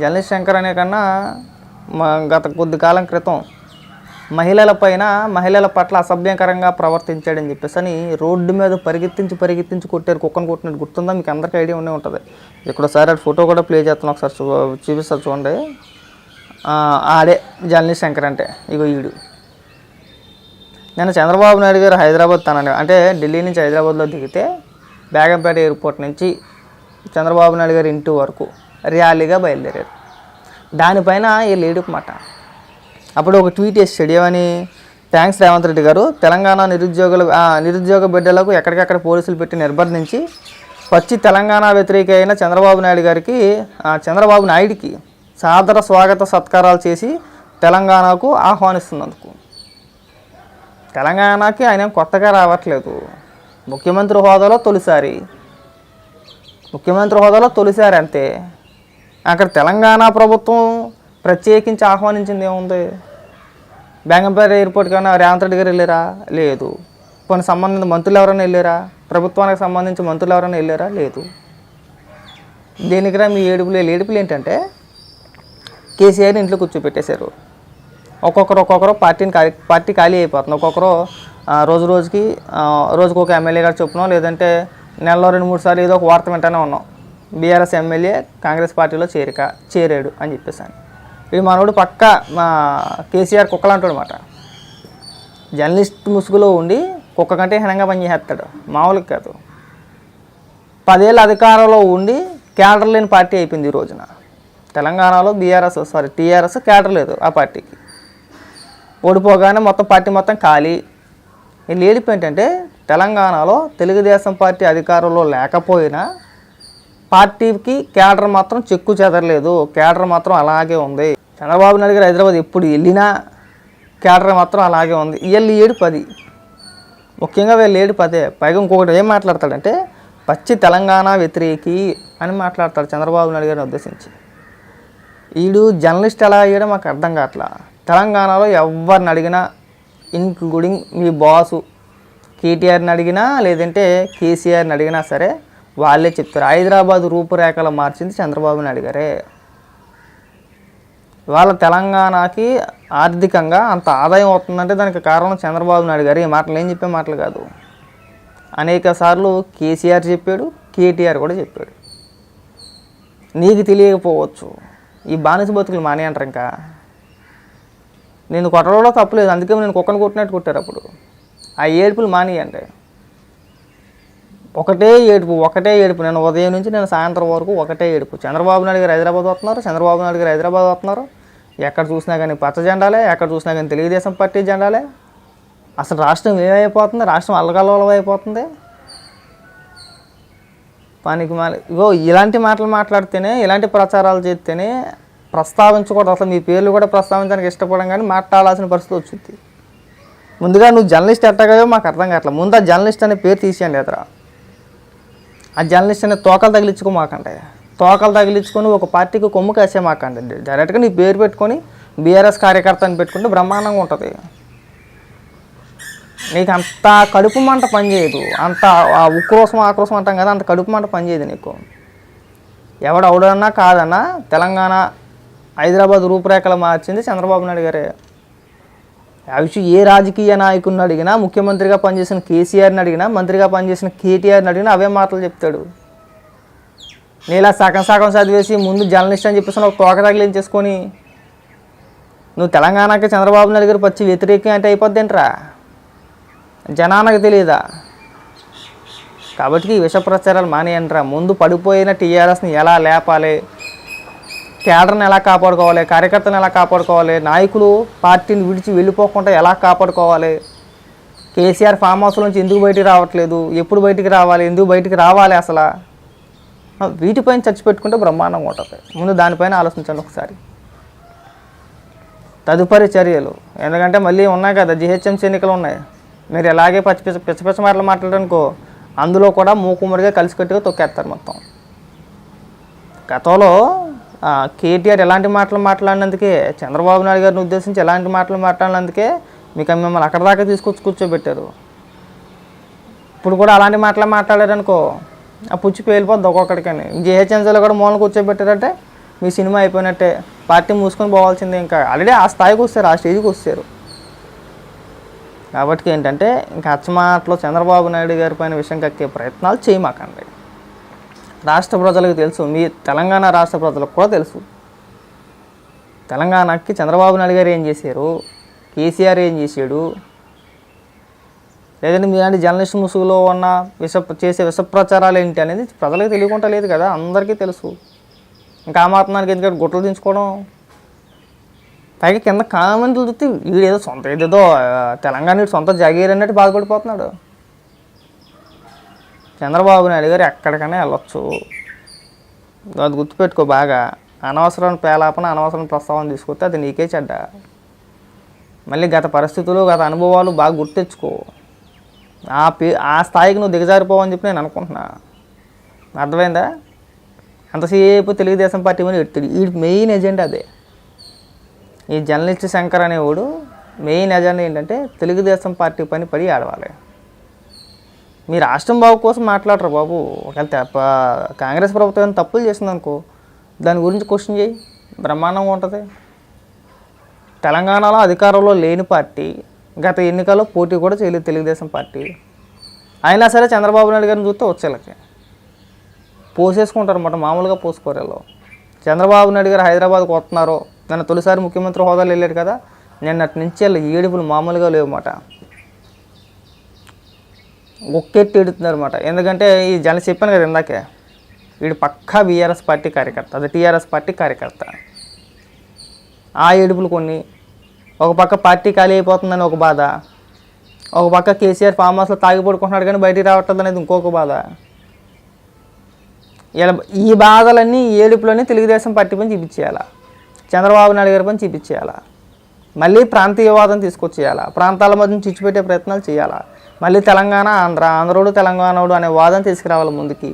Journalist Shankar అనే కన్నా మా గత కొద్ది కాలం క్రితం మహిళల పైన మహిళల పట్ల అసభ్యకరంగా ప్రవర్తించాడని చెప్పేసి అని రోడ్డు మీద పరిగెత్తించి పరిగెత్తించి కొట్టారు కుక్కను కొట్టినట్టు గుర్తుందా? మీకు అందరికీ ఐడియా ఉండే ఉంటుంది. ఇక్కడ సార్ అది ఫోటో కూడా ప్లే చేస్తాను ఒకసారి చూ చూపిస్తారు చూడండి. ఆడే జర్నలిస్ట్ శంకర్ అంటే ఇగో ఈడు. నేను చంద్రబాబు నాయుడు గారు హైదరాబాద్ తనని అంటే ఢిల్లీ నుంచి హైదరాబాద్లో దిగితే బేగంపేట ఎయిర్పోర్ట్ నుంచి చంద్రబాబు నాయుడు గారి ఇంటి వరకు ర్యాలీగా బయలుదేరారు. దానిపైన ఈ ఏడుపు మాట. అప్పుడు ఒక ట్వీట్ చేసాడు ఏమని థ్యాంక్స్ రేవంత్ రెడ్డి గారు. తెలంగాణ నిరుద్యోగుల నిరుద్యోగ బిడ్డలకు ఎక్కడికక్కడ పోలీసులు పెట్టి నిర్బంధించి పచ్చి తెలంగాణ వ్యతిరేక అయిన చంద్రబాబు నాయుడు గారికి ఆ, చంద్రబాబు నాయుడికి సాదర స్వాగత సత్కారాలు చేసి తెలంగాణకు ఆహ్వానిస్తున్నందుకు. తెలంగాణకి ఆయన ఏం కొత్తగా రావట్లేదు. ముఖ్యమంత్రి హోదాలో తొలిసారి. ముఖ్యమంత్రి హోదాలో తొలిసారి అంతే. అక్కడ తెలంగాణ ప్రభుత్వం ప్రత్యేకించి ఆహ్వానించింది ఏముంది? బెంగంపేట ఎయిర్పోర్ట్ కన్నా రేవంత్ రెడ్డి గారు వెళ్ళారా? లేదు. కొన్ని సంబంధించిన మంత్రులు ఎవరైనా వెళ్ళారా? ప్రభుత్వానికి సంబంధించి మంత్రులు ఎవరైనా వెళ్ళారా? లేదు. దేనికిరా మీ ఏడుపులు ఏడుపులు ఏంటంటే కేసీఆర్ ఇంట్లో కూర్చోపెట్టేశారు. ఒక్కొక్కరు ఒక్కొక్కరు పార్టీని ఖాళీ పార్టీ ఖాళీ అయిపోతుంది. ఒక్కొక్కరు రోజు రోజుకి రోజుకొక ఒక ఎమ్మెల్యే గారు చొప్పున లేదంటే నెలలో రెండు మూడు సార్లు ఏదో ఒక వార్త వింటూనే ఉన్నాం. బీఆర్ఎస్ ఎమ్మెల్యే కాంగ్రెస్ పార్టీలో చేరిక చేరాడు అని చెప్పేసాను. ఇది మనోడు పక్క మా కేసీఆర్ కుక్కలు అంటాడు అనమాట జర్నలిస్ట్ ముసుగులో ఉండి కుక్క కంటే హీనంగా పనిచేస్తాడు మామూలుగా కాదు. పదేళ్ళ అధికారంలో ఉండి క్యాడర్ లేని పార్టీ అయిపోయింది ఈ రోజున. తెలంగాణలో బీఆర్ఎస్ సారీ టీఆర్ఎస్ క్యాడర్ లేదు ఆ పార్టీకి. ఓడిపోగానే మొత్తం పార్టీ మొత్తం ఖాళీ. వీళ్ళు ఏంటంటే తెలంగాణలో తెలుగుదేశం పార్టీ అధికారంలో లేకపోయినా పార్టీకి క్యాడర్ మాత్రం చెక్కు చెదరలేదు. క్యాడర్ మాత్రం అలాగే ఉంది. చంద్రబాబు నాయుడు గారు హైదరాబాద్ ఎప్పుడు వెళ్ళినా క్యాడర్ మాత్రం అలాగే ఉంది. వీళ్ళు ఏడు పది. ముఖ్యంగా వీళ్ళు ఏడు పదే. పైగా ఇంకొకటి ఏం మాట్లాడతాడంటే పచ్చి తెలంగాణ వ్యతిరేకి అని మాట్లాడతాడు చంద్రబాబు నాయుడు గారిని ఉద్దేశించి. వీడు జర్నలిస్ట్ ఎలా అయ్యాడో మాకు అర్థం కావట్లా. తెలంగాణలో ఎవరిని అడిగినా ఇంక్లూడింగ్ మీ బాసు కేటీఆర్ని అడిగినా లేదంటే కేసీఆర్ని అడిగినా సరే వాళ్ళే చెప్తారు. హైదరాబాద్ రూపురేఖలు మార్చింది చంద్రబాబు నాయుడు గారే. వాళ్ళ తెలంగాణకి ఆర్థికంగా అంత ఆదాయం అవుతుందంటే దానికి కారణం చంద్రబాబు నాయుడు గారు. ఈ మాటలు ఏం చెప్పే మాటలు కాదు. అనేక సార్లు కేసీఆర్ చెప్పాడు కేటీఆర్ కూడా చెప్పాడు. నీకు తెలియకపోవచ్చు. ఈ బానిస బతుకులు మానే అంటారు ఇంకా నేను కొట్టడంలో తప్పలేదు. అందుకే నేను కుక్కను కొట్టినట్టు కొట్టారు అప్పుడు. ఆ ఏడుపులు మానేయండి. ఒకటే ఏడుపు ఒకటే ఏడుపు. నేను ఉదయం నుంచి నేను సాయంత్రం వరకు ఒకటే ఏడుపు. చంద్రబాబు నాయుడు గారు హైదరాబాద్ వస్తున్నారు చంద్రబాబు నాయుడు గారు హైదరాబాద్ వస్తున్నారు. ఎక్కడ చూసినా కానీ పచ్చ జెండాలే ఎక్కడ చూసినా కానీ తెలుగుదేశం పార్టీ జెండాలే. అసలు రాష్ట్రం ఏమైపోతుంది? రాష్ట్రం అల్లకల్లోలం అయిపోతుంది. పనికి మాలి ఇగో ఇలాంటి మాటలు మాట్లాడితేనే ఇలాంటి ప్రచారాలు చేస్తేనే ప్రస్తావించకూడదు. అసలు మీ పేర్లు కూడా ప్రస్తావించడానికి ఇష్టపడం కానీ మాట్లాడాల్సిన పరిస్థితి వచ్చింది. ముందుగా నువ్వు జర్నలిస్ట్ ఎట్టగాయో మాకు అర్థం కావట్లేదు. ముందు ఆ జర్నలిస్ట్ అనే పేరు తీసేయండి ఎదురా. ఆ జర్నలిస్ట్ అనే తోకలు తగిలించుకోమాకండి తోకలు తగిలించుకొని ఒక పార్టీకి కొమ్ము కాసేమాకండి డైరెక్ట్గా నీ పేరు పెట్టుకొని బీఆర్ఎస్ కార్యకర్త అని పెట్టుకుంటే బ్రహ్మాండంగా ఉంటుంది. నీకు అంత కడుపు మంట పనిచేయదు అంత ఆ ఉక్రోసం ఆక్రోసం అంటాం కదా అంత కడుపు మంట పనిచేయదు నీకు. ఎవడవుడన్నా కాదన్నా తెలంగాణ హైదరాబాద్ రూపురేఖలు మార్చింది చంద్రబాబు నాయుడు గారే. ఆ విషయం ఏ రాజకీయ నాయకుడిని అడిగినా ముఖ్యమంత్రిగా పనిచేసిన కేసీఆర్ని అడిగినా మంత్రిగా పనిచేసిన కేటీఆర్ని అడిగినా అవే మాటలు చెప్తాడు. నేను సగం సగం చదివేసి ముందు జర్నలిస్ట్ అని చెప్పేసి ఒక తోక తగిలించేసుకొని నువ్వు తెలంగాణకి చంద్రబాబు నాయుడు గారు పచ్చి వ్యతిరేకం అంటే అయిపోద్దేంట్రా? జనానికి తెలియదా కాబట్టి ఈ విష ప్రచారాలు మానేయండిరా. ముందు పడిపోయిన టీఆర్ఎస్ని ఎలా లేపాలి? కేడర్ని ఎలా కాపాడుకోవాలి కార్యకర్తను ఎలా కాపాడుకోవాలి నాయకులు పార్టీని విడిచి వెళ్ళిపోకుండా ఎలా కాపాడుకోవాలి? కేసీఆర్ ఫామ్ హౌస్ నుంచి ఎందుకు బయటికి రావట్లేదు? ఎప్పుడు బయటికి రావాలి? ఎందుకు బయటికి రావాలి అసలు? వీటిపైన చర్చ పెట్టుకుంటే బ్రహ్మాండంగా ఉంటుంది. ముందు దానిపైన ఆలోచించండి ఒకసారి. తదుపరి చర్యలు. ఎందుకంటే మళ్ళీ ఉన్నాయి కదా జిహెచ్ఎంసీ ఎన్నికలు ఉన్నాయి. మీరు ఎలాగే పచ్చి పిచ్చ పిచ్చ పిచ్చ మాటలు మాట్లాడనుకో అందులో కూడా మూకుమ్మడిగా కలిసికట్టుగా తొక్కేస్తారు మొత్తం. గతంలో కేటీఆర్ ఎలాంటి మాటలు మాట్లాడినందుకే చంద్రబాబు నాయుడు గారిని ఉద్దేశించి ఎలాంటి మాటలు మాట్లాడినందుకే మీకు మిమ్మల్ని అక్కడ దాకా తీసుకొచ్చి కూర్చోబెట్టారు. ఇప్పుడు కూడా అలాంటి మాటలు మాట్లాడారనుకో ఆ పుచ్చి పేలిపోద్ది ఒక్కొక్కడికని. జిహెచ్ఎంసీలో కూడా మూలన కూర్చోబెట్టారంటే మీ సినిమా అయిపోయినట్టే పార్టీ మూసుకొని పోవాల్సిందే ఇంకా. ఆల్రెడీ ఆ స్థాయికి వస్తారు ఆ స్టేజ్కి వస్తారు. కాబట్టి ఏంటంటే ఇంకా అచ్చమాటలో చంద్రబాబు నాయుడు గారి పైన విషయం కక్కే ప్రయత్నాలు చేయమాకండి. రాష్ట్ర ప్రజలకు తెలుసు. మీ తెలంగాణ రాష్ట్ర ప్రజలకు కూడా తెలుసు. తెలంగాణకి చంద్రబాబు నాయుడు గారు ఏం చేశారు? కేసీఆర్ ఏం చేశాడు? లేదంటే మీలాంటి జర్నలిస్ట్ ముసుగులో ఉన్న విష చేసే విష ప్రచారాలు ఏంటి అనేది ప్రజలకు తెలియకుండా లేదు కదా. అందరికీ తెలుసు. ఇంకా ఆ మాత్రానికి ఎందుకంటే గుట్టలు దించుకోవడం? పైగా కింద కామెంట్లు చూస్తే వీడేదో సొంత ఏదేదో తెలంగాణ సొంత జాగీర్ అన్నట్టు బాధపడిపోతున్నాడు. చంద్రబాబు నాయుడు గారు ఎక్కడికైనా వెళ్ళొచ్చు. అది గుర్తుపెట్టుకో బాగా. అనవసరం పేలాపన అనవసరం ప్రస్తావన తీసుకొస్తే అది నీకే చెడ్డ. మళ్ళీ గత పరిస్థితులు గత అనుభవాలు బాగా గుర్తెచ్చుకో. ఆ పే ఆ స్థాయికి నువ్వు దిగజారిపోవని చెప్పి నేను అనుకుంటున్నా. అర్థమైందా? అంతసేపు తెలుగుదేశం పార్టీ మీద ఎత్తుడు ఈ మెయిన్ ఎజెండా అదే. ఈ జర్నలిస్ట్ శంకర్ అనేవాడు మెయిన్ ఎజెండా ఏంటంటే తెలుగుదేశం పార్టీ పని పడి ఆడవాలి మీ రాష్ట్రం బాబు కోసం మాట్లాడరు బాబు? ఒకవేళ తప్ప కాంగ్రెస్ ప్రభుత్వం ఏమైనా తప్పులు చేసిందనుకో దాని గురించి క్వశ్చన్ చేయి. బ్రహ్మాండంగా ఉంటుంది. తెలంగాణలో అధికారంలో లేని పార్టీ గత ఎన్నికల్లో పోటీ కూడా చేయలేదు తెలుగుదేశం పార్టీ. అయినా సరే చంద్రబాబు నాయుడు గారిని చూస్తే వచ్చేళ్ళకి. పోసేసుకుంటారు అన్నమాట మామూలుగా పోసుకోరేలో చంద్రబాబు నాయుడు గారు హైదరాబాద్కి వస్తున్నారు నన్ను తొలిసారి ముఖ్యమంత్రి హోదాలో వెళ్ళాడు కదా నేను అటు నుంచి వెళ్ళి ఏడుపులు మామూలుగా లేవన్నమాట. ఒక్కెట్టి ఎడుతున్నారు అనమాట ఎందుకంటే ఈ జన చెప్పాను కదా ఇందాకే వీడు పక్కా బీఆర్ఎస్ పార్టీ కార్యకర్త అది టీఆర్ఎస్ పార్టీ కార్యకర్త. ఆ ఏడుపులు కొన్ని ఒక పక్క పార్టీ ఖాళీ అయిపోతుందని ఒక బాధ ఒక పక్క కేసీఆర్ ఫామ్ హౌస్లో తాగి పడుకుంటున్నాడు కానీ బయటికి రావట్లేదు అనేది ఇంకొక బాధ. ఇలా ఈ బాధలన్నీ ఈ ఏడుపులన్నీ తెలుగుదేశం పార్టీ పని చూపించేయాలా? చంద్రబాబు నాయుడు గారి పని చూపించేయాలా? మళ్ళీ ప్రాంతీయవాదం తీసుకొచ్చేయాలా? ప్రాంతాల మధ్య చిచ్చుపెట్టే ప్రయత్నాలు చేయాలా? మళ్ళీ తెలంగాణ ఆంధ్ర ఆంధ్రోడు తెలంగాణోడు అనే వాదం తీసుకురావాలి ముందుకి.